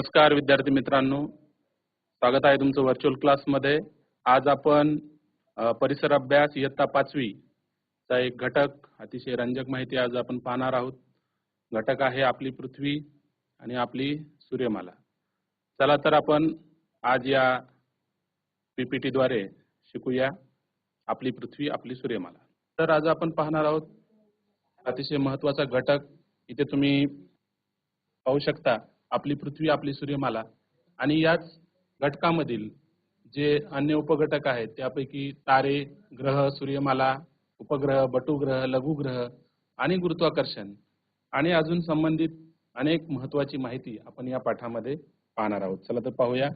नमस्कार विद्यार्थी मित्रांनो. स्वागत आहे तुमचं व्हर्च्युअल क्लासमध्ये आज आपण परिसर अभ्यास इयत्ता पाचवी चा एक घटक अतिशय रंजक माहिती आज आपण पाहणार आहोत. घटक आहे आपली पृथ्वी आणि आपली सूर्यमाला. चला तर आपण आज या पीपीटीद्वारे द्वारे शिकूया आपली पृथ्वी आपली सूर्यमाला. तर आज आपण पाहणार आहोत अतिशय महत्त्वाचा घटक. इथे तुम्ही पाहू शकता आपली पृथ्वी आपली सूर्यमाला आणि याच घटकामधील जे अन्य उपघटक आहेत त्यापैकी तारे ग्रह सूर्यमाला उपग्रह बटुग्रह लघुग्रह आणि गुरुत्वाकर्षण आणि अजून संबंधित अनेक महत्वाची माहिती आपण या पाठामध्ये पाहणार आहोत. चला तर पाहूया.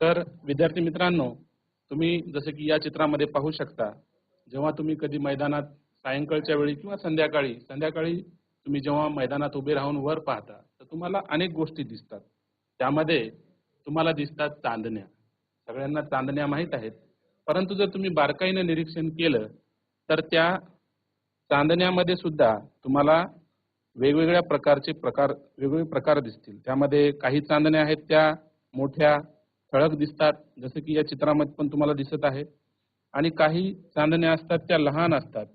तर विद्यार्थी मित्रांनो तुम्ही जसं की या चित्रामध्ये पाहू शकता जेव्हा तुम्ही कधी मैदानात सायंकाळच्या वेळी किंवा संध्याकाळी संध्याकाळी तुम्ही जेव्हा मैदानात उभे राहून वर पाहता तुम्हाला अनेक गोष्टी दिसतात. त्यामध्ये तुम्हाला दिसतात चांदण्या. सगळ्यांना चांदण्या माहीत आहेत. परंतु जर तुम्ही बारकाईनं निरीक्षण केलं तर त्या चांदण्यामध्ये सुद्धा तुम्हाला वेगवेगळ्या प्रकारचे प्रकार वेगवेगळे प्रकार दिसतील. त्यामध्ये काही चांदण्या आहेत त्या मोठ्या ठळक दिसतात जसं की या चित्रामध्ये पण तुम्हाला दिसत आहे. आणि काही चांदण्या असतात त्या लहान असतात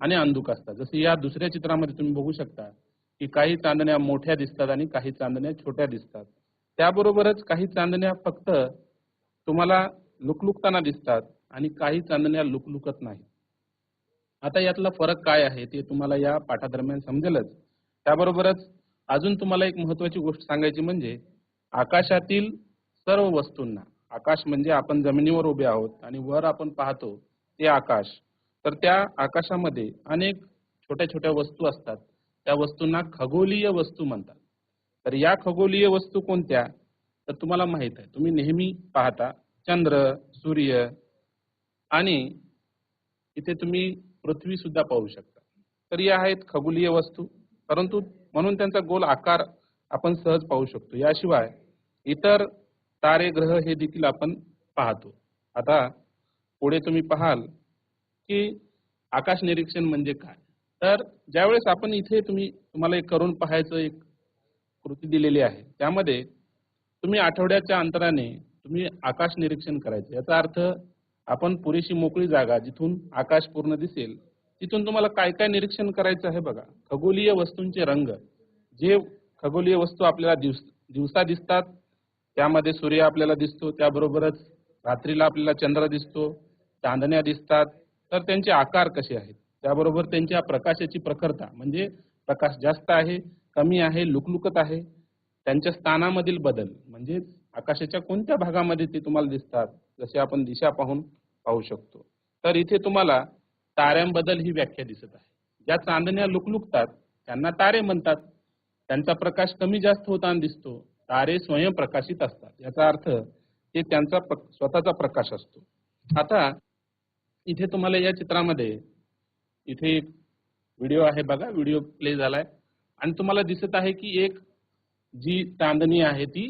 आणि अंधुक असतात. जसं या दुसऱ्या चित्रामध्ये तुम्ही बघू शकता की काही चांदण्या मोठ्या दिसतात आणि काही चांदण्या छोट्या दिसतात. त्याबरोबरच काही चांदण्या फक्त तुम्हाला लुकलुकताना दिसतात आणि काही चांदण्या लुकलुकत नाही आता यातला फरक काय आहे ते तुम्हाला या पाठादरम्यान समजेलच. त्याबरोबरच अजून तुम्हाला एक महत्वाची गोष्ट सांगायची म्हणजे आकाशातील सर्व वस्तूंना आकाश म्हणजे आपण जमिनीवर उभे आहोत आणि वर आपण पाहतो ते आकाश. तर त्या आकाशामध्ये अनेक छोट्या छोट्या वस्तू असतात. त्या वस्तूंना खगोलीय वस्तू म्हणतात. तर या खगोलीय वस्तू कोणत्या? तर तुम्हाला माहीत आहे तुम्ही नेहमी पाहता चंद्र सूर्य आणि इथे तुम्ही पृथ्वी सुद्धा पाहू शकता. तर या आहेत खगोलीय वस्तू. परंतु म्हणून त्यांचा गोल आकार आपण सहज पाहू शकतो. याशिवाय इतर तारे ग्रह हे देखील आपण पाहतो. आता पुढे तुम्ही पाहाल की आकाश निरीक्षण म्हणजे काय? तर ज्यावेळेस आपण इथे तुम्ही तुम्हाला एक करून पाहायचं एक कृती दिलेली आहे त्यामध्ये तुम्ही आठवड्याच्या अंतराने तुम्ही आकाश निरीक्षण करायचं. याचा अर्थ आपण पुरेशी मोकळी जागा जिथून आकाश पूर्ण दिसेल तिथून तुम्हाला काय काय निरीक्षण करायचं आहे बघा. खगोलीय वस्तूंचे रंग जे खगोलीय वस्तू आपल्याला दिवस दिवसा दिसतात त्यामध्ये सूर्य आपल्याला दिसतो त्याबरोबरच रात्रीला आपल्याला चंद्र दिसतो चांदण्या दिसतात. तर त्यांचे आकार कसे आहेत? त्याबरोबर त्यांच्या प्रकाशाची प्रखरता म्हणजे प्रकाश जास्त आहे कमी आहे लुकलुकत आहे त्यांच्या स्थानामधील बदल म्हणजे आकाशाच्या कोणत्या भागामध्ये ते तुम्हाला दिसतात जसे आपण दिशा पाहून पाहू शकतो. तर इथे तुम्हाला ताऱ्यांबद्दल ही व्याख्या दिसत आहे. ज्या चांदण्या लुकलुकतात त्यांना तारे म्हणतात. त्यांचा प्रकाश कमी जास्त होताना दिसतो. तारे स्वयंप्रकाशित असतात. याचा अर्थ ते त्यांचा स्वतःचा प्रकाश असतो. आता इथे तुम्हाला या चित्रामध्ये इथे एक व्हिडिओ आहे बघा व्हिडिओ प्ले झालाय. आणि तुम्हाला दिसत आहे की एक जी चांदणी आहे ती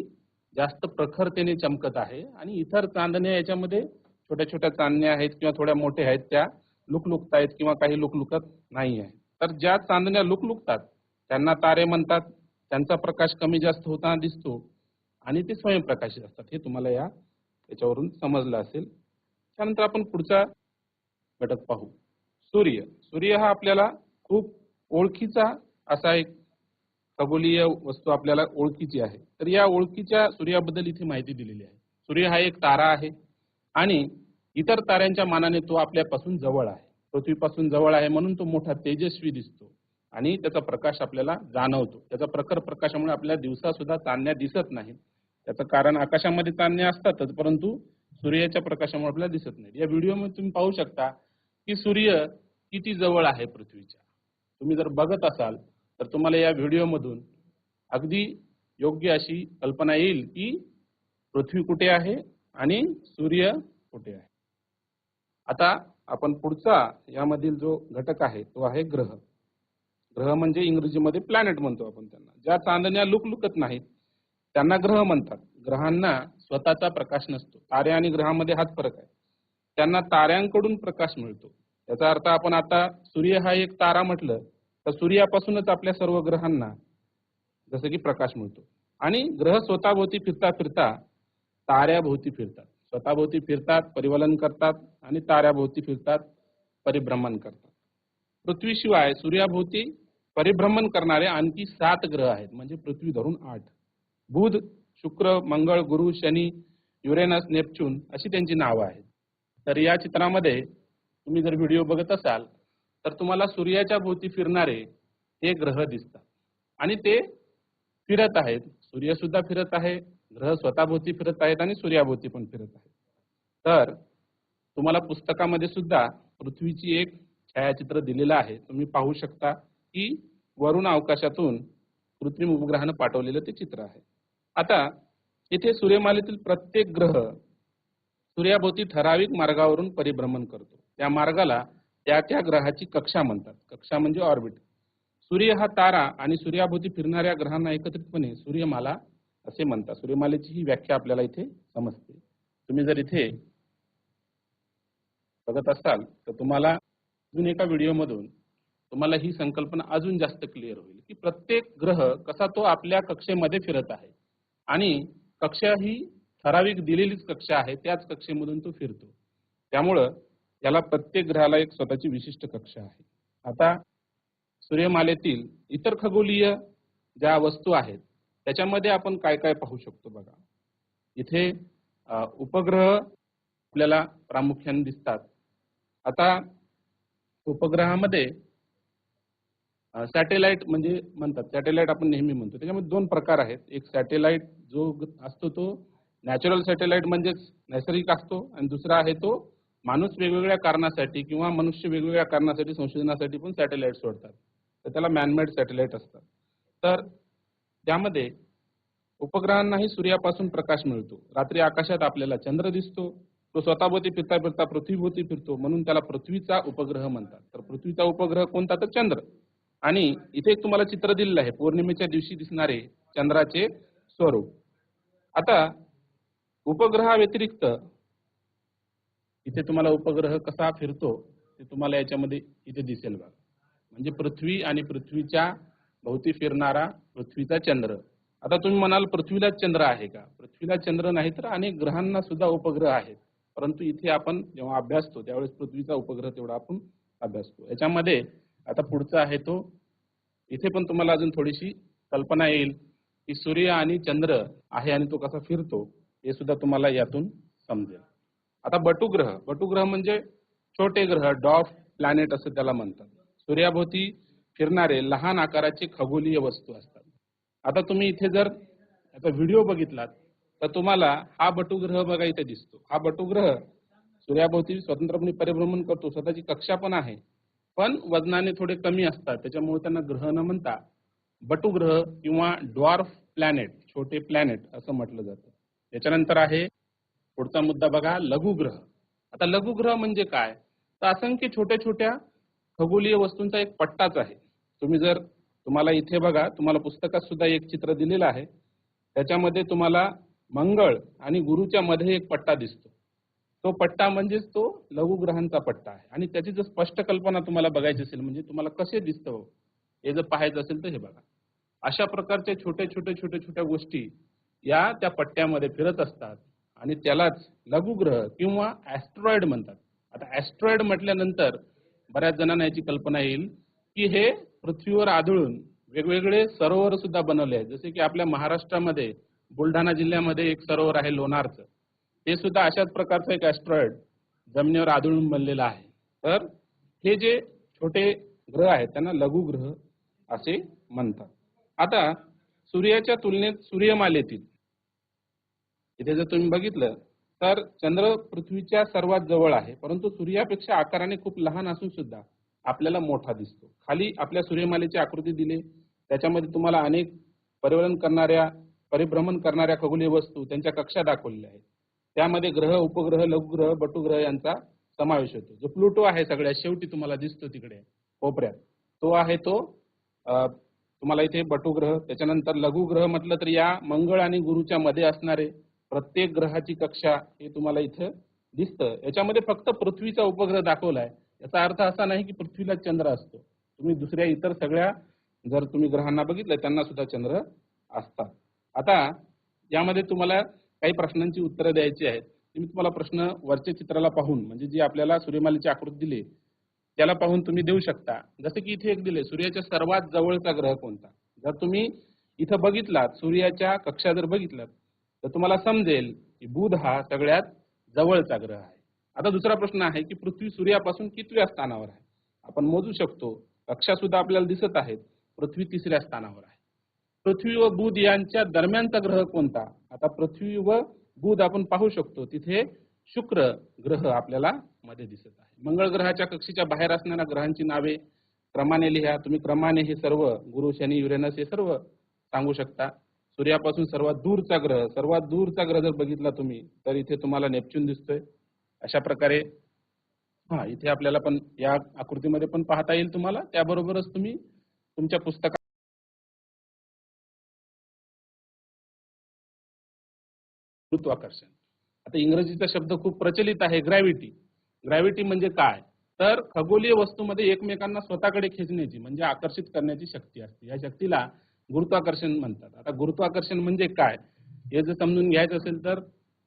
जास्त प्रखरतेने चमकत आहे. आणि इतर चांदण्या याच्यामध्ये छोट्या छोट्या चांदण्या आहेत किंवा थोड्या मोठ्या आहेत त्या लुकलुकत आहेत किंवा काही लुकलुकत नाही आहे. तर ज्या चांदण्या लुकलुकतात त्यांना तारे म्हणतात त्यांचा प्रकाश कमी जास्त होताना दिसतो आणि ते स्वयंप्रकाशित असतात. हे तुम्हाला या याच्यावरून समजलं असेल. त्यानंतर आपण पुढचा घटक पाहू. सूर्य. सूर्य हा आपल्याला खूप ओळखीचा असा एक खगोलीय वस्तू आपल्याला ओळखीची आहे. तर या ओळखीच्या सूर्याबद्दल इथे माहिती दिलेली आहे. सूर्य हा एक तारा आहे आणि इतर ताऱ्यांच्या मानाने तो आपल्यापासून जवळ आहे. पृथ्वीपासून जवळ आहे म्हणून तो मोठा तेजस्वी दिसतो आणि त्याचा प्रकाश आपल्याला जाणवतो. त्याचा प्रखर प्रकाशामुळे आपल्याला दिवसा सुद्धा चांदण्या दिसत नाहीत. त्याचं कारण आकाशामध्ये चांदण्या असतातच परंतु सूर्याच्या प्रकाशामुळे आपल्याला दिसत नाही या व्हिडिओमध्ये तुम्ही पाहू शकता की सूर्य किती जवळ आहे पृथ्वीच्या. तुम्ही जर बघत असाल तर तुम्हाला या व्हिडिओमधून अगदी योग्य अशी कल्पना येईल की पृथ्वी कुठे आहे आणि सूर्य कुठे आहे. आता आपण पुढचा यामधील जो घटक आहे तो आहे ग्रह. ग्रह म्हणजे इंग्रजीमध्ये प्लॅनेट म्हणतो आपण त्यांना. ज्या चांदण्या लुकलुकत नाहीत त्यांना ग्रह म्हणतात. ग्रहांना स्वतःचा प्रकाश नसतो. तारे आणि ग्रहामध्ये हाच फरक आहे. त्यांना ताऱ्यांकडून प्रकाश मिळतो. याचा अर्थ आपण आता सूर्य हा एक तारा म्हटलं तर सूर्यापासूनच आपल्या सर्व ग्रहांना जसं की प्रकाश मिळतो. आणि ग्रह स्वतःभोवती फिरता फिरता ताऱ्याभोवती फिरतात. स्वतःभोवती फिरतात परिवलन करतात आणि ताऱ्याभोवती फिरतात परिभ्रमण करतात. पृथ्वीशिवाय सूर्याभोवती परिभ्रमण करणारे आणखी सात ग्रह आहेत म्हणजे पृथ्वी धरून आठ. बुध शुक्र मंगळ गुरु शनी युरेनस नेपच्यून अशी त्यांची नावं आहेत. तर या चित्रामध्ये तुम्ही जर व्हिडिओ बघत असाल तर तुम्हाला सूर्याच्या भोवती फिरणारे हे ग्रह दिसतात. आणि ते फिरत आहेत. सूर्य सुद्धा फिरत आहे ग्रह स्वतःभोवती फिरत आहेत आणि सूर्याभोवती पण फिरत आहेत. तर तुम्हाला पुस्तकामध्ये सुद्धा पृथ्वीची एक छायाचित्र दिलेलं आहे. तुम्ही पाहू शकता की वरुण अवकाशातून कृत्रिम उपग्रहानं पाठवलेलं ते चित्र आहे. आता इथे सूर्यमालेतील प्रत्येक ग्रह सूर्याभोवती ठराविक मार्गावरून परिभ्रमण करतो. त्या मार्गाला त्या त्या ग्रहाची कक्षा म्हणतात. कक्षा म्हणजे ऑर्बिट. सूर्य हा तारा आणि सूर्याभोवती फिरणाऱ्या ग्रहांना एकत्रितपणे सूर्यमाला असे म्हणतात. सूर्यमालेची ही व्याख्या आपल्याला इथे समजते. तुम्ही जर इथे बघत असाल तर तुम्हाला अजून एका व्हिडिओमधून तुम्हाला ही संकल्पना अजून जास्त क्लिअर होईल की प्रत्येक ग्रह कसा तो आपल्या कक्षेमध्ये फिरत आहे. आणि कक्षा ही ठराविक दिलेलीच कक्षा आहे त्याच कक्षेमधून तो फिरतो. त्यामुळं याला प्रत्येक ग्रहाला एक स्वतःची विशिष्ट कक्षा आहे. आता सूर्यमालेतील इतर खगोलीय ज्या वस्तू आहेत त्याच्यामध्ये आपण काय काय पाहू शकतो बघा. इथे उपग्रह आपल्याला प्रामुख्याने दिसतात. आता उपग्रहामध्ये सॅटेलाइट म्हणजे म्हणतात सॅटेलाइट आपण नेहमी म्हणतो. त्याच्यामध्ये दोन प्रकार आहेत. एक सॅटेलाइट जो असतो तो नॅचरल सॅटेलाइट म्हणजेच नैसर्गिक असतो. आणि दुसरा आहे तो माणूस वेगवेगळ्या कारणासाठी किंवा मनुष्य वेगवेगळ्या कारणासाठी संशोधनासाठी पण सॅटेलाइट सोडतात. तर त्याला मॅनमेड सॅटेलाइट असतात. तर त्यामध्ये उपग्रहांनाही सूर्यापासून प्रकाश मिळतो. रात्री आकाशात आपल्याला चंद्र दिसतो. तो स्वतःभोवती फिरता फिरता पृथ्वीभोवती फिरतो म्हणून त्याला पृथ्वीचा उपग्रह म्हणतात. तर पृथ्वीचा उपग्रह कोणता? तर चंद्र. आणि इथे एक तुम्हाला चित्र दिलेलं आहे. पौर्णिमेच्या दिवशी दिसणारे चंद्राचे स्वरूप. आता उपग्रहाव्यतिरिक्त इथे तुम्हाला उपग्रह कसा फिरतो ते तुम्हाला याच्यामध्ये इथे दिसेल बघा. म्हणजे पृथ्वी आणि पृथ्वीच्या भोवती फिरणारा पृथ्वीचा चंद्र. आता तुम्ही म्हणाल पृथ्वीला चंद्र आहे का? पृथ्वीला चंद्र नाही तर अनेक ग्रहांना सुद्धा उपग्रह आहेत. परंतु इथे आपण जेव्हा अभ्यासतो त्यावेळेस पृथ्वीचा उपग्रह तेवढा आपण अभ्यासतो याच्यामध्ये आता पुढचा आहे तो. इथे पण तुम्हाला अजून थोडीशी कल्पना येईल की सूर्य आणि चंद्र आहे आणि तो कसा फिरतो. हे सुद्धा तुम्हाला यातून समजेल. आता बटुग्रह बटुग्रह म्हणजे छोटे ग्रह डॉफ प्लॅनेट असं त्याला म्हणतात. सूर्याभोवती फिरणारे लहान आकाराचे खगोलीय वस्तू असतात. आता तुम्ही इथे जर याचा व्हिडिओ बघितलात तर तुम्हाला हा बटुग्रह बघा इथे दिसतो. हा बटुग्रह सूर्याभोवती स्वतंत्रपणे परिभ्रमण करतो. स्वतःची कक्षा पण आहे. पण वजनाने थोडे कमी असतात. त्याच्यामुळे त्यांना ग्रह न म्हणता बटुग्रह किंवा डॉर्फ प्लॅनेट छोटे प्लॅनेट असं म्हटलं जातं. त्याच्यानंतर आहे पुढचा मुद्दा बघा लघुग्रह. आता लघुग्रह म्हणजे काय? तर असंख्य छोट्या छोट्या खगोलीय वस्तूंचा एक पट्टाच आहे. तुम्ही जर तुम्हाला इथे बघा तुम्हाला पुस्तकात सुद्धा एक चित्र दिलेलं आहे. त्याच्यामध्ये तुम्हाला मंगळ आणि गुरुच्या मध्ये एक पट्टा दिसतो. तो पट्टा म्हणजेच तो लघुग्रहांचा पट्टा आहे. आणि त्याची जर स्पष्ट कल्पना तुम्हाला बघायची असेल म्हणजे तुम्हाला कसे दिसतं हो? हे? जर पाहायचं असेल तर हे बघा. अशा प्रकारच्या छोट्या छोट्या छोट्या छोट्या गोष्टी या त्या पट्ट्यामध्ये फिरत असतात आणि त्यालाच लघुग्रह किंवा ऍस्ट्रॉइड म्हणतात. आता ऍस्ट्रॉइड म्हटल्यानंतर बऱ्याच जणांना याची कल्पना येईल की हे पृथ्वीवर आढळून वेगवेगळे सरोवर सुद्धा बनवले आहेत. जसे की आपल्या महाराष्ट्रामध्ये बुलढाणा जिल्ह्यामध्ये एक सरोवर आहे लोणारचं. ते सुद्धा अशाच प्रकारचं एक ऍस्ट्रॉइड जमिनीवर आढळून बनलेलं आहे. तर हे जे छोटे ग्रह आहेत त्यांना लघुग्रह असे म्हणतात. आता सूर्याच्या तुलनेत सूर्यमालेतील इथे जर तुम्ही बघितलं तर चंद्र पृथ्वीच्या सर्वात जवळ आहे परंतु सूर्यापेक्षा आकाराने खूप लहान असून सुद्धा आपल्याला मोठा दिसतो. खाली आपल्या सूर्यमालेची आकृती दिली त्याच्यामध्ये तुम्हाला अनेक परिवलन करणाऱ्या परिभ्रमण करणाऱ्या खगोलीय वस्तू त्यांच्या कक्षा दाखवलेल्या आहेत. त्यामध्ये ग्रह उपग्रह लघुग्रह बटुग्रह यांचा समावेश होतो. जो प्लुटो आहे सगळ्यात शेवटी तुम्हाला दिसतो तिकडे कोपऱ्यात. तो आहे तो तुम्हाला इथे बटुग्रह त्याच्यानंतर लघुग्रह म्हटलं तर या मंगळ आणि गुरुच्या मध्ये असणारे प्रत्येक ग्रहाची कक्षा हे तुम्हाला इथं दिसतं. याच्यामध्ये फक्त पृथ्वीचा उपग्रह दाखवलाय. याचा अर्थ असा नाही की पृथ्वीला चंद्र असतो. तुम्ही दुसऱ्या इतर सगळ्या जर तुम्ही ग्रहांना बघितलं त्यांना सुद्धा चंद्र असतात. आता यामध्ये तुम्हाला काही प्रश्नांची उत्तरं द्यायची आहेत. तुम्ही तुम्हाला प्रश्न वरच्या चित्राला पाहून म्हणजे जी आपल्याला सूर्यमालेची आकृती दिली त्याला पाहून तुम्ही देऊ शकता. जसं की इथे एक दिले सूर्याच्या सर्वात जवळचा ग्रह कोणता? जर तुम्ही इथं बघितलात सूर्याच्या कक्षा जर बघितलात तर तुम्हाला समजेल की बुध हा सगळ्यात जवळचा ग्रह आहे. आता दुसरा प्रश्न आहे की पृथ्वी सूर्यापासून कितव्या स्थानावर आहे? आपण मोजू शकतो कक्षा सुद्धा आपल्याला दिसत आहेत पृथ्वी तिसऱ्या स्थानावर आहे. पृथ्वी व बुध यांच्या दरम्यानचा ग्रह कोणता? आता पृथ्वी व बुध आपण पाहू शकतो तिथे शुक्र ग्रह आपल्याला मध्ये दिसत आहे. मंगळ ग्रहाच्या कक्षेच्या बाहेर असणाऱ्या ग्रहांची नावे क्रमाने लिहा. तुम्ही क्रमाने हे सर्व गुरु शनी युरेनस हे सर्व सांगू शकता. सूर्यापासून सर्वात दूरचा ग्रह सर्वात दूरचा ग्रह जर बघितला तुम्ही तर इथे तुम्हाला नेपच्यून दिसतोय. अशा प्रकारे हा इथे आपल्याला पण या आकृतीमध्ये पण पाहता येईल तुम्हाला. त्याबरोबरच तुम्ही तुमच्या पुस्तकात गुरुत्वाकर्षण. आता इंग्रजीचा शब्द खूप प्रचलित आहे ग्रॅव्हिटी ग्रॅव्हिटी म्हणजे काय? तर खगोलीय वस्तूमध्ये एकमेकांना स्वतःकडे खेचण्याची म्हणजे आकर्षित करण्याची शक्ती असते. या शक्तीला गुरुत्वाकर्षण म्हणतात. आता गुरुत्वाकर्षण म्हणजे काय? हे जर समजून घ्यायचं असेल तर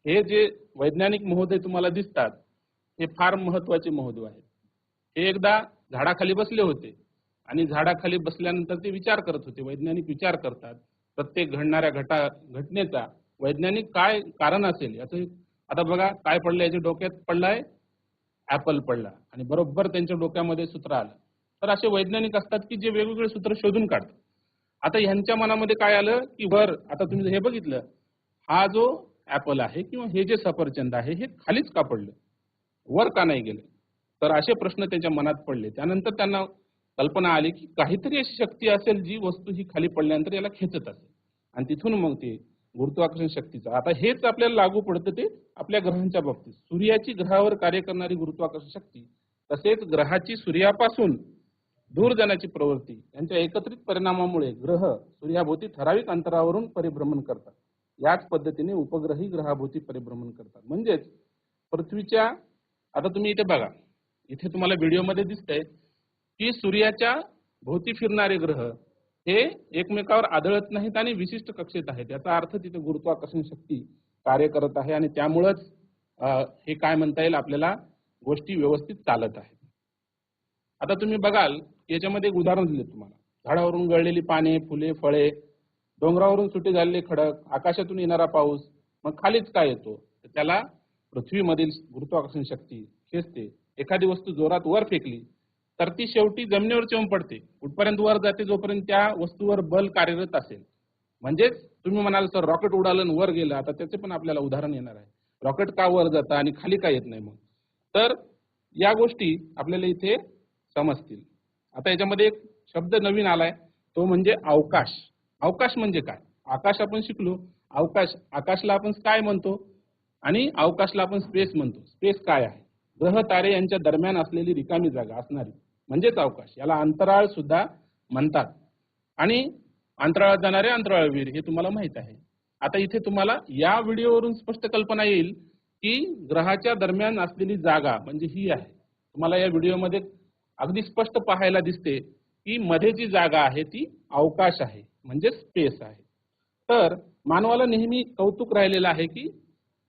हे जे वैज्ञानिक महोदय तुम्हाला दिसतात हे फार महत्त्वाचे महोदय आहेत. हे एकदा झाडाखाली बसले होते आणि झाडाखाली बसल्यानंतर ते विचार करत होते. वैज्ञानिक विचार करतात प्रत्येक घडणाऱ्या घटा घटनेचा वैज्ञानिक काय कारण असेल याचं आता बघा काय पडलं याच्या डोक्यात? पडलाय ऍपल पडला आणि बरोबर त्यांच्या डोक्यामध्ये सूत्र आलं. तर असे वैज्ञानिक असतात की जे वेगवेगळे सूत्र शोधून काढतात. आता ह्यांच्या मनामध्ये काय आलं की वर आता तुम्ही हे बघितलं हा जो ऍपल आहे किंवा हे जे सफरचंद आहे हे खालीच का पडलं? वर का नाही गेलं? तर असे प्रश्न त्यांच्या मनात पडले. त्यानंतर त्यांना कल्पना आली की काहीतरी अशी शक्ती असेल जी वस्तू ही खाली पडल्यानंतर याला खेचत असेल. आणि तिथून मग ते गुरुत्वाकर्षण शक्तीचं. आता हेच आपल्याला लागू पडतं ते आपल्या ग्रहांच्या बाबतीत. सूर्याची ग्रहावर कार्य करणारी गुरुत्वाकर्षण शक्ती तसेच ग्रहाची सूर्यापासून दूर जाण्याची प्रवृत्ती यांच्या एकत्रित परिणामामुळे ग्रह सूर्याभोवती ठराविक अंतरावरून परिभ्रमण करतात. याच पद्धतीने उपग्रही ग्रहाभोवती परिभ्रमण करतात. म्हणजेच पृथ्वीच्या आता तुम्ही इथे बघा. इथे तुम्हाला व्हिडिओमध्ये दिसतंय की सूर्याच्या भोवती फिरणारे ग्रह हे एकमेकावर आदळत नाहीत आणि विशिष्ट कक्षेत आहेत. याचा अर्थ तिथे गुरुत्वाकर्षण शक्ती कार्य करत आहे आणि त्यामुळंच हे काय म्हणता येईल? आपल्याला गोष्टी व्यवस्थित चालत आहेत. आता तुम्ही बघाल याच्यामध्ये एक उदाहरण दिले तुम्हाला. झाडावरून गळलेली पाने फुले फळे डोंगरावरून सुटे झालेले खडक आकाशातून येणारा पाऊस मग खालीच काय येतो? तर त्याला पृथ्वीमधील गुरुत्वाकर्षण शक्ती खेचते. एखादी वस्तू जोरात वर फेकली तर ती शेवटी जमिनीवर येऊन पडते. कुठपर्यंत वर जाते जोपर्यंत त्या वस्तूवर बल कार्यरत असेल. म्हणजेच तुम्ही म्हणाल सर रॉकेट उडालं आणि वर गेलं. आता त्याचे पण आपल्याला उदाहरण येणार आहे. रॉकेट का वर जातं आणि खाली का येत नाही मग तर या गोष्टी आपल्याला इथे समजतील. आता याच्यामध्ये एक शब्द नवीन आलाय तो म्हणजे अवकाश. अवकाश म्हणजे काय? आकाश आपण शिकलो. अवकाश आकाशला आपण स्काय म्हणतो आणि अवकाशला आपण स्पेस म्हणतो. स्पेस काय आहे? ग्रह तारे यांच्या दरम्यान असलेली रिकामी जागा असणारी. म्हणजेच अवकाश. याला अंतराळ सुद्धा म्हणतात. आणि अंतराळात जाणारे अंतराळवीर हे तुम्हाला माहीत आहे. आता इथे तुम्हाला या व्हिडिओवरून स्पष्ट कल्पना येईल की ग्रहाच्या दरम्यान असलेली जागा म्हणजे ही आहे. तुम्हाला या व्हिडिओमध्ये अगदी स्पष्ट पाहायला दिसते की मध्ये जी जागा आहे ती अवकाश आहे म्हणजे स्पेस आहे. तर मानवाला नेहमी कौतुक राहिलेलं आहे की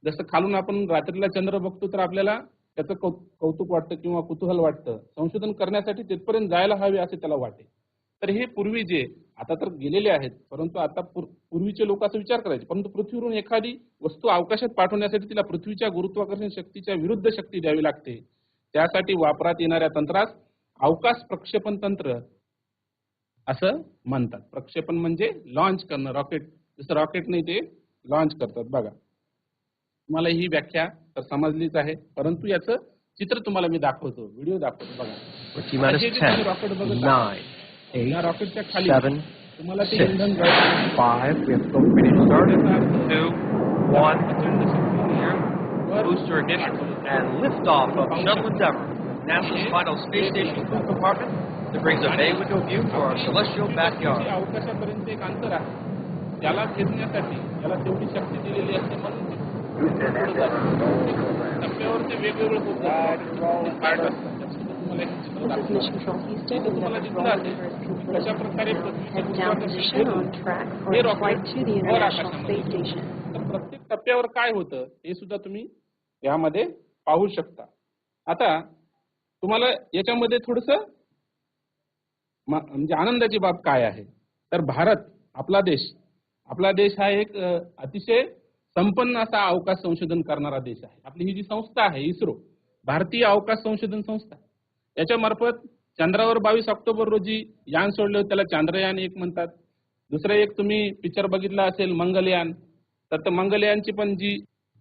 जसं खालून आपण रात्रीला चंद्र बघतो तर आपल्याला त्याचं कौ कौतुक वाटतं किंवा कुतूहल वाटतं. संशोधन करण्यासाठी तिथपर्यंत जायला हवे असे त्याला वाटे. तर हे पूर्वी जे आता तर गेलेले आहेत परंतु आता पूर्वीचे लोक असा विचार करायचे. परंतु पृथ्वीवरून एखादी वस्तू अवकाशात पाठवण्यासाठी तिला पृथ्वीच्या गुरुत्वाकर्षण शक्तीच्या विरुद्ध शक्ती द्यावी लागते. त्यासाठी वापरात येणाऱ्या तंत्रास अवकाश प्रक्षेपण तंत्र असं म्हणतात. प्रक्षेपण म्हणजे लॉन्च करणं रॉकेट जसं रॉकेटने ते लॉन्च करतात. बघा. तुम्हाला ही व्याख्या तर समजलीच आहे. परंतु याचं चित्र तुम्हाला मी दाखवतो. व्हिडिओ दाखवतो. बघा. T minus जे तुम्ही 10, रॉकेट बघत आहात, 9, या 8, रॉकेटच्या खाली 7, तुम्हाला ते 6, इंधन गळतं. 5, we have still finish start, याचा अर्थ 2, या 1, प्रचंड शक्ती वर booster ignition, and liftoff of Shuttle Endeavour, NASA's final space station crew compartment that brings a bay window view to our celestial जे backyard. अवकाशापर्यंत एक अंतर आहे त्याला खेचण्यासाठी त्याला तेवढी शक्ती दिलेली असते म्हणून ते पुढे जातं. टप्प्यावर ते वेगवेगळं होत जातं. ते पार्ट असतात. त्यात सुद्धा तुम्हाला एक चित्र This is दाखवणार Mission Control आहे. Houston. इथे We तुम्हाला have दिसलं roll असेल maneuvers की complete. कशा प्रकारे पृथ्वीच्या Head down गुरुत्वाकर्षण position घेऊन on track for हे a rocket flight to the वर International आकाशामध्ये Space Station. तर प्रत्येक टप्प्यावर काय होतं हे सुद्धा तुम्ही यामध्ये पाहू शकता आता तुम्हाला याच्यामध्ये थोडस म्हणजे आनंदाची बाब काय आहे? तर भारत आपला देश. आपला देश हा एक अतिशय संपन्न असा अवकाश संशोधन करणारा देश आहे. आपली ही जी संस्था आहे इस्रो भारतीय अवकाश संशोधन संस्था. याच्या मार्फत चंद्रावर बावीस ऑक्टोबर रोजी यान सोडले त्याला चांद्रयान एक म्हणतात. दुसरं एक तुम्ही पिक्चर बघितला असेल मंगलयान. तर मंगलयानची पण जी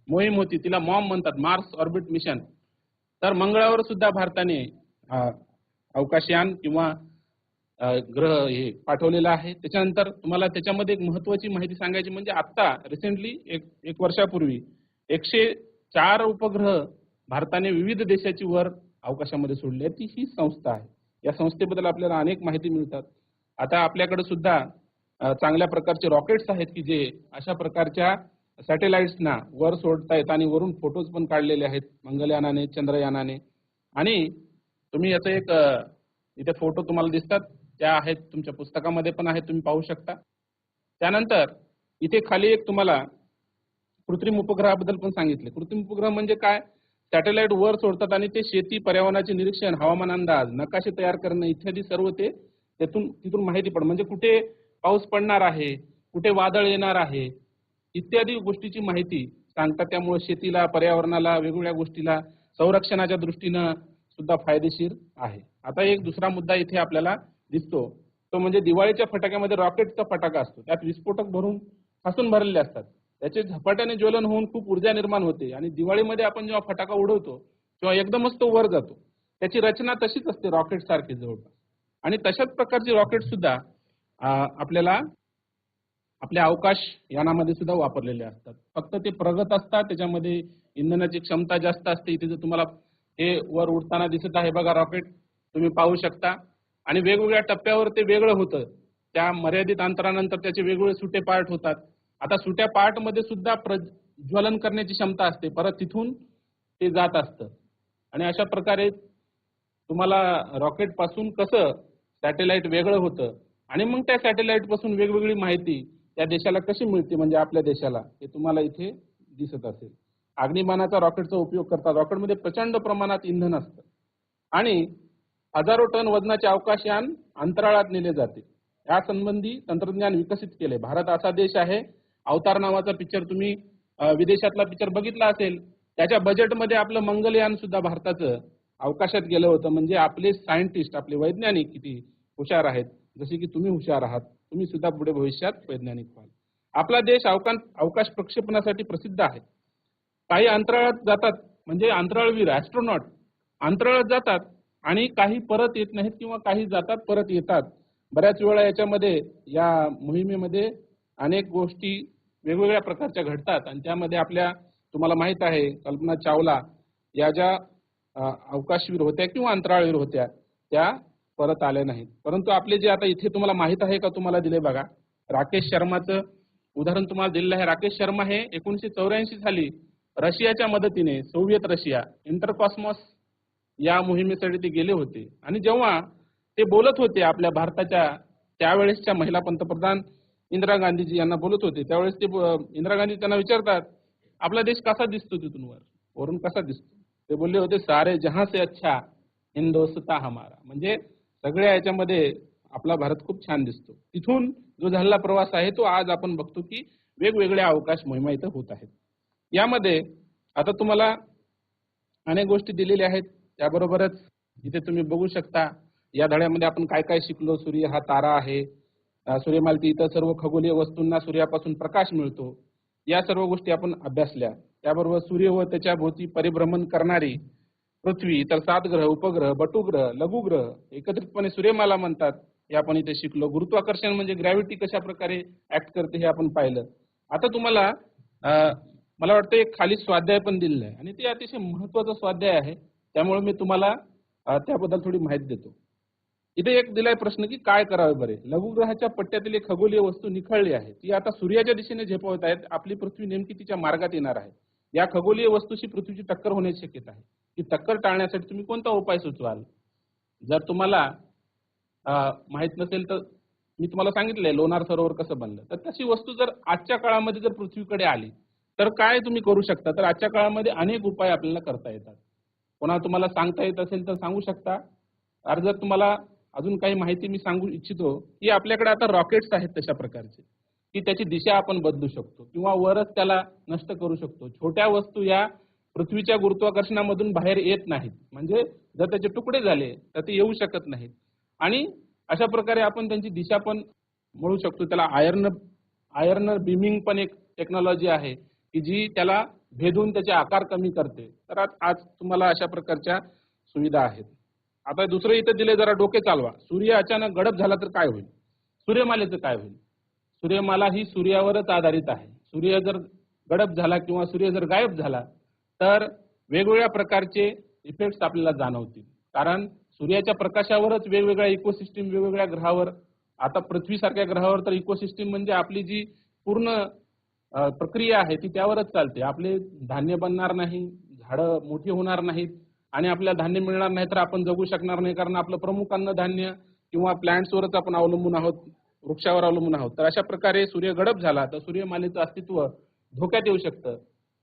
मोहीम होती तिला मॉम म्हणतात मार्स ऑर्बिट मिशन तर मंगळावर सुद्धा भारताने अवकाशयान किंवा ग्रह हे पाठवलेला आहे. त्याच्यानंतर तुम्हाला त्याच्यामध्ये एक महत्वाची माहिती सांगायची म्हणजे आता रिसेंटली एक एक वर्षापूर्वी एकशे चार उपग्रह भारताने विविध देशाची वर अवकाशामध्ये सोडली. आहे ती ही संस्था आहे. या संस्थेबद्दल आपल्याला अनेक माहिती मिळतात. आता आपल्याकडे सुद्धा चांगल्या प्रकारचे रॉकेट्स आहेत की जे अशा प्रकारच्या सॅटेलाइट्सना वर सोडतायत आणि वरून फोटोज पण काढलेले आहेत. मंगलयानाने चंद्रयानाने. आणि तुम्ही याचं एक इथे फोटो तुम्हाला दिसतात. त्या आहेत तुमच्या पुस्तकामध्ये पण आहेत तुम्ही पाहू शकता. त्यानंतर इथे खाली एक तुम्हाला कृत्रिम उपग्रहाबद्दल पण सांगितले. कृत्रिम उपग्रह म्हणजे काय? सॅटेलाइट वर सोडतात आणि ते शेती पर्यावरणाचे निरीक्षण हवामान अंदाज नकाशे तयार करणं इत्यादी सर्व ते त्यातून तिथून माहिती पड म्हणजे कुठे पाऊस पडणार आहे कुठे वादळ येणार आहे इत्यादी गोष्टीची माहिती सांगतात. त्यामुळे शेतीला पर्यावरणाला वेगवेगळ्या गोष्टीला संरक्षणाच्या दृष्टीनं सुद्धा फायदेशीर आहे. आता एक दुसरा मुद्दा इथे आपल्याला दिसतो. तो म्हणजे दिवाळीच्या फटाक्यामध्ये रॉकेटचा फटाका असतो. त्यात विस्फोटक भरून फासून भरलेले असतात. त्याचे झपाट्याने ज्वलन होऊन खूप ऊर्जा निर्माण होते. आणि दिवाळीमध्ये आपण जेव्हा फटाका उडवतो तेव्हा एकदमच तो वर जातो. त्याची रचना तशीच असते रॉकेट सारखी जवळपास. आणि तशाच प्रकारची रॉकेट सुद्धा आपल्याला आपल्या अवकाश यानामध्ये सुद्धा वापरलेले असतात. फक्त ते प्रगत असतात त्याच्यामध्ये इंधनाची क्षमता जास्त असते. इथे जर तुम्हाला हे वर उडताना दिसत आहे बघा रॉकेट तुम्ही पाहू शकता. आणि वेगवेगळ्या टप्प्यावर ते वेगळं होतं. त्या मर्यादित अंतरानंतर त्याचे वेगवेगळे सुटे पार्ट होतात. आता सुट्या पार्टमध्ये सुद्धा प्रज्वलन करण्याची क्षमता असते. परत तिथून ते जात असतं. आणि अशा प्रकारे तुम्हाला रॉकेटपासून कसं सॅटेलाइट वेगळं होतं? आणि मग त्या सॅटेलाइटपासून वेगवेगळी माहिती त्या देशाला कशी मिळते? म्हणजे आपल्या देशाला हे तुम्हाला इथे दिसत असेल. अग्निबाणाचा रॉकेटचा उपयोग करतात. रॉकेटमध्ये प्रचंड प्रमाणात इंधन असतं. आणि हजारो टन वजनाचे अवकाशयान अंतराळात नेले जाते. या संबंधी तंत्रज्ञान विकसित केले भारत असा देश आहे अवतार नावाचा पिक्चर तुम्ही विदेशातला पिक्चर बघितला असेल. त्याच्या बजेटमध्ये आपलं मंगलयान सुद्धा भारताचं अवकाशात गेलं होतं. म्हणजे आपले सायंटिस्ट आपले वैज्ञानिक किती हुशार आहेत. जसे की तुम्ही हुशार आहात. तुम्ही सुद्धा पुढे भविष्यात वैज्ञानिक व्हाल. आपला देश अवकाश अवकाश प्रक्षेपणासाठी प्रसिद्ध आहे. काही अंतराळात जातात म्हणजे अंतराळवीर ऍस्ट्रोनॉट अंतराळात जातात आणि काही परत येत नाहीत किंवा काही जातात परत येतात. बऱ्याच वेळा याच्यामध्ये या मोहिमेमध्ये अनेक गोष्टी वेगवेगळ्या प्रकारच्या घडतात आणि त्यामध्ये आपल्या तुम्हाला माहीत आहे कल्पना चावला या ज्या अवकाशवीर होत्या किंवा अंतराळवीर होत्या त्या परत आले नाहीत. परंतु आपले जे आता इथे तुम्हाला माहीत आहे का तुम्हाला दिले बघा. राकेश शर्माचं उदाहरण तुम्हाला दिलेलं आहे. राकेश शर्मा हे एकोणीसशे चौऱ्याऐंशी साली रशियाच्या मदतीने सोव्हिएत रशिया इंटरकॉस्मॉस या मोहिमेसाठी ते गेले होते. आणि जेव्हा ते बोलत होते आपल्या भारताच्या त्यावेळेसच्या महिला पंतप्रधान इंदिरा गांधीजी यांना बोलत होते त्यावेळेस ते इंदिरा गांधी त्यांना विचारतात आपला देश कसा दिसतो तिथून वर? वरून कसा दिसतो? ते बोलले होते सारे जहां से अच्छा हिंदोस्ता हमारा. म्हणजे सगळ्या याच्यामध्ये आपला भारत खूप छान दिसतो. तिथून जो झालेला प्रवास आहे तो आज आपण बघतो की वेगवेगळ्या अवकाश मोहिमा इथं होत आहेत. यामध्ये आता तुम्हाला अनेक गोष्टी दिलेल्या आहेत. त्याबरोबरच इथे तुम्ही बघू शकता या धड्यामध्ये आपण काय काय शिकलो सूर्य हा तारा आहे. सूर्यमालती इतर सर्व खगोलीय वस्तूंना सूर्यापासून प्रकाश मिळतो. या सर्व गोष्टी आपण अभ्यासल्या. त्याबरोबर सूर्य व त्याच्या भोवती परिभ्रमण करणारी पृथ्वी इतर सात ग्रह उपग्रह बटुग्रह लघुग्रह एकत्रितपणे सूर्यमाला म्हणतात. हे आपण इथे शिकलो. गुरुत्वाकर्षण म्हणजे ग्रॅव्हिटी कशा प्रकारे ऍक्ट करते हे आपण पाहिलं. आता तुम्हाला मला वाटतं एक खाली स्वाध्याय पण दिलेला आहे. आणि ते अतिशय महत्त्वाचा स्वाध्याय आहे. त्यामुळे मी तुम्हाला त्याबद्दल थोडी माहिती देतो. इथे एक दिलाय प्रश्न की काय करावे बरे? लघुग्रहाच्या पट्ट्यातील एक खगोलीय वस्तू निखळली आहे. ती आता सूर्याच्या दिशेने झेपवत आहेत. आपली पृथ्वी नेमकी तिच्या मार्गात येणार आहे. या खगोलीय वस्तूशी पृथ्वीची टक्कर होण्याची शक्यता आहे. ती तक्कर टाळण्यासाठी तुम्ही कोणता उपाय सुचवाल? जर तुम्हाला माहीत माहीत नसेल तर मी तुम्हाला सांगितलंय लोणार सरोवर कसं बनलं. तर तशी वस्तू जर आजच्या काळामध्ये जर पृथ्वीकडे आली तर काय तुम्ही करू शकता? तर आजच्या काळामध्ये अनेक उपाय आपल्याला करता येतात. कोणा तुम्हाला सांगता येत असेल तर सांगू शकता. अरे जर तुम्हाला अजून काही माहिती मी सांगू इच्छितो की आपल्याकडे आता रॉकेट्स आहेत तशा प्रकारचे की त्याची दिशा आपण बदलू शकतो किंवा वरच त्याला नष्ट करू शकतो. छोट्या वस्तू या पृथ्वीच्या गुरुत्वाकर्षणामधून बाहेर येत नाहीत. म्हणजे जर त्याचे तुकडे झाले तर ते येऊ शकत नाहीत. आणि अशा प्रकारे आपण त्यांची दिशा पण म्हणू शकतो. त्याला आयर्न आयर्न बीमिंग पण एक टेक्नॉलॉजी आहे की जी त्याला भेदून त्याचे आकार कमी करते. तर आज आज तुम्हाला अशा प्रकारच्या सुविधा आहेत. आता दुसरं इथं दिले जरा डोके चालवा. सूर्य अचानक गडप झाला तर काय होईल? सूर्यमालेचं काय होईल? सूर्यमाला ही सूर्यावरच आधारित आहे. सूर्य जर गडप झाला किंवा सूर्य जर गायब झाला तर वेगवेगळ्या प्रकारचे इफेक्ट्स आपल्याला जाणवतील. कारण सूर्याच्या प्रकाशावरच वेगवेगळ्या इकोसिस्टीम वेगवेगळ्या ग्रहावर आता पृथ्वीसारख्या ग्रहावर तर इकोसिस्टीम म्हणजे आपली जी पूर्ण प्रक्रिया आहे ती त्यावरच चालते. आपले धान्य बनणार नाही झाडं मोठी होणार नाहीत आणि आपल्याला धान्य मिळणार नाही तर आपण जगू शकणार नाही कारण आपलं प्रमुख अन्नधान्य किंवा प्लांट्सवरच आपण अवलंबून आहोत वृक्षावर अवलंबून आहोत. तर अशा प्रकारे सूर्य गडप झाला तर सूर्यमालेचं अस्तित्व धोक्यात येऊ शकतं.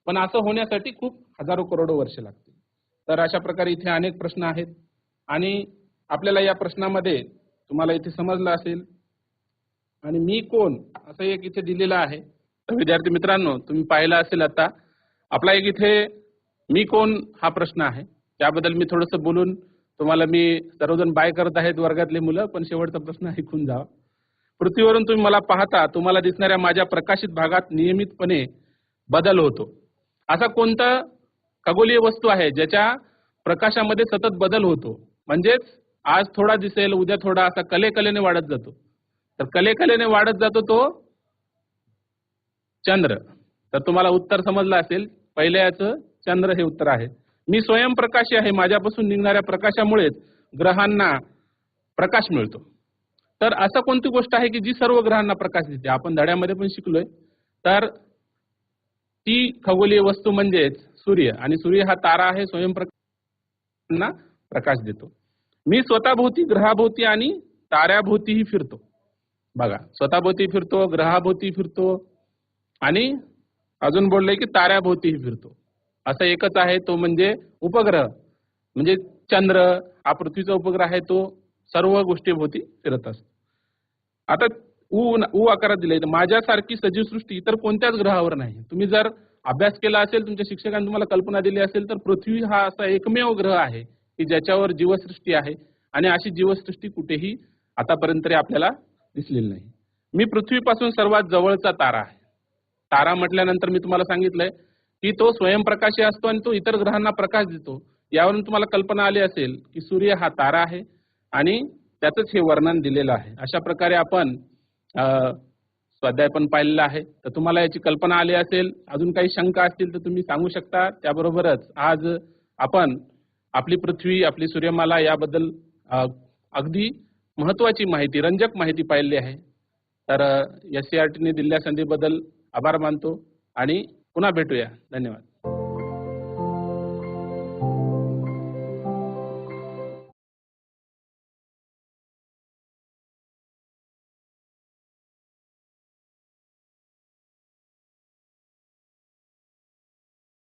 पण असं होण्यासाठी खूप हजारो करोडो वर्ष लागतील. तर अशा प्रकारे इथे अनेक प्रश्न आहेत. आणि आपल्याला या प्रश्नामध्ये तुम्हाला इथे समजलं असेल. आणि मी कोण असं एक इथे दिलेलं आहे. तर विद्यार्थी मित्रांनो तुम्ही पाहिलं असेल आता आपला एक इथे मी कोण हा प्रश्न आहे. त्याबद्दल मी थोडंसं बोलून तुम्हाला मी सर्वजण बाय करत आहेत वर्गातले मुलं पण शेवटचा प्रश्न ऐकून जावा पृथ्वीवरून तुम्ही मला पाहता तुम्हाला दिसणाऱ्या माझ्या प्रकाशित भागात नियमितपणे बदल होतो. असा कोणता खगोलीय वस्तू आहे ज्याच्या प्रकाशामध्ये सतत बदल होतो? म्हणजेच आज थोडा दिसेल उद्या थोडा असा कले कलेने वाढत जातो. तर कले कलेने वाढत जातो तो चंद्र. तर तुम्हाला उत्तर समजलं असेल पहिल्या याचं चंद्र हे उत्तर आहे. मी स्वयंप्रकाशी आहे माझ्यापासून निघणाऱ्या प्रकाशामुळेच ग्रहांना प्रकाश मिळतो. तर असं कोणती गोष्ट आहे की जी सर्व ग्रहांना प्रकाश देते? आपण धड्यामध्ये पण शिकलोय. तर ती खगोलीय वस्तू म्हणजेच सूर्य. आणि सूर्य हा तारा आहे स्वयंप्रकाशांना प्रकाश देतो. मी स्वतःभोवती ग्रहाभोवती आणि ताऱ्याभोवतीही फिरतो. बघा स्वतःभोवती फिरतो ग्रहाभोवती फिरतो आणि अजून बोलले की ताऱ्याभोवतीही फिरतो. असं एकच आहे तो म्हणजे उपग्रह. म्हणजे चंद्र हा पृथ्वीचा उपग्रह आहे तो सर्व गोष्टीभोवती फिरत असतो. आता ऊ आकारात दिले माझ्यासारखी सजीव सृष्टी इतर कोणत्याच ग्रहावर नाही. तुम्ही जर अभ्यास केला असेल तुमच्या शिक्षकांनी तुम्हाला कल्पना दिली असेल तर पृथ्वी हा असा एकमेव ग्रह आहे की ज्याच्यावर जीवसृष्टी आहे. आणि अशी जीवसृष्टी कुठेही आतापर्यंत तरी आपल्याला दिसलेली नाही. मी पृथ्वीपासून सर्वात जवळचा तारा आहे. तारा म्हटल्यानंतर मी तुम्हाला सांगितलंय की तो स्वयंप्रकाशी असतो आणि तो इतर ग्रहांना प्रकाश देतो. यावरून तुम्हाला कल्पना आली असेल की सूर्य हा तारा आहे आणि त्याचंच हे वर्णन दिलेलं आहे. अशा प्रकारे आपण स्वाध्याय पण पाहिलेला आहे. तर तुम्हाला याची कल्पना आली असेल अजून काही शंका असतील तर तुम्ही सांगू शकता. त्याबरोबरच आज आपण आपली पृथ्वी आपली सूर्यमाला याबद्दल अगदी महत्वाची माहिती रंजक माहिती पाहिली आहे. तर एस सी आर टीने दिलेल्या संधीबद्दल आभार मानतो आणि पुन्हा भेटूया. धन्यवाद.